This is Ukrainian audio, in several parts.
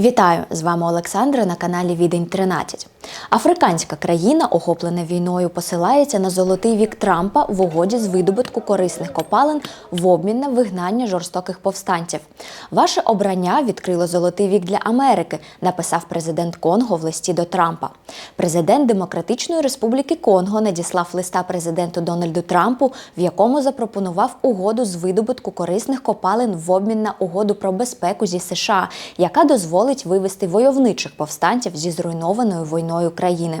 Вітаю! З вами Олександра на каналі Відень 13. Африканська країна, охоплена війною, посилається на золотий вік Трампа в угоді з видобутку корисних копалин в обмін на вигнання жорстоких повстанців. Ваше обрання відкрило золотий вік для Америки, написав президент Конго в листі до Трампа. Президент Демократичної Республіки Конго надіслав листа президенту Дональду Трампу, в якому запропонував угоду з видобутку корисних копалин в обмін на угоду про безпеку зі США, яка дозволить вивести войовничих повстанців зі зруйнованою війною країни.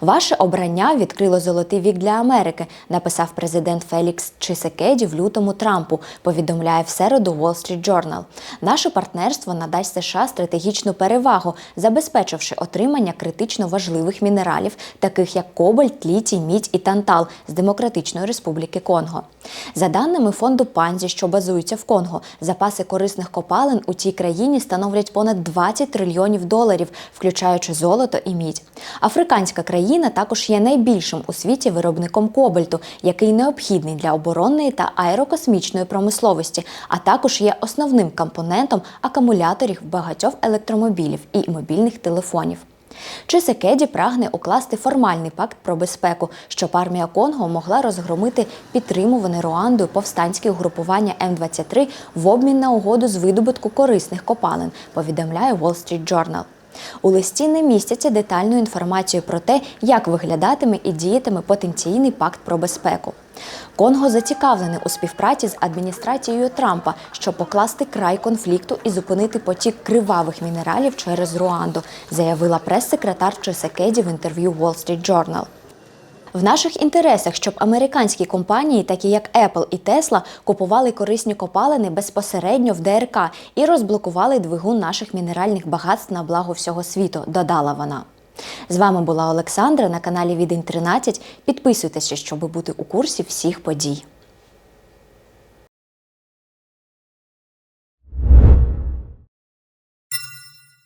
Ваше обрання відкрило золотий вік для Америки, написав президент Фелікс Чисекеді в лютому Трампу. Повідомляє в середу Wall Street Journal. Наше партнерство надасть США стратегічну перевагу, забезпечивши отримання критично важливих мінералів, таких як кобальт, літій, мідь і тантал з Демократичної Республіки Конго. За даними фонду Панзі, що базується в Конго, запаси корисних копалин у цій країні становлять понад 20 трильйонів доларів, включаючи золото і мідь. Африканська країна також є найбільшим у світі виробником кобальту, який необхідний для оборонної та аерокосмічної промисловості, а також є основним компонентом акумуляторів багатьох електромобілів і мобільних телефонів. Чисекеді прагне укласти формальний пакт про безпеку, щоб армія Конго могла розгромити підтримуване Руандою повстанське угрупування М-23 в обмін на угоду з видобутку корисних копалин, повідомляє Wall Street Journal. У листі не містяться детальну інформацію про те, як виглядатиме і діятиме потенційний пакт про безпеку. Конго зацікавлений у співпраці з адміністрацією Трампа, щоб покласти край конфлікту і зупинити потік кривавих мінералів через Руанду, заявила прес-секретар Чесекеді в інтерв'ю Wall Street Journal. В наших інтересах, щоб американські компанії, такі як Apple і Tesla, купували корисні копалини безпосередньо в ДРК і розблокували двигун наших мінеральних багатств на благо всього світу, додала вона. З вами була Олександра на каналі Відень 13. Підписуйтеся, щоб бути у курсі всіх подій.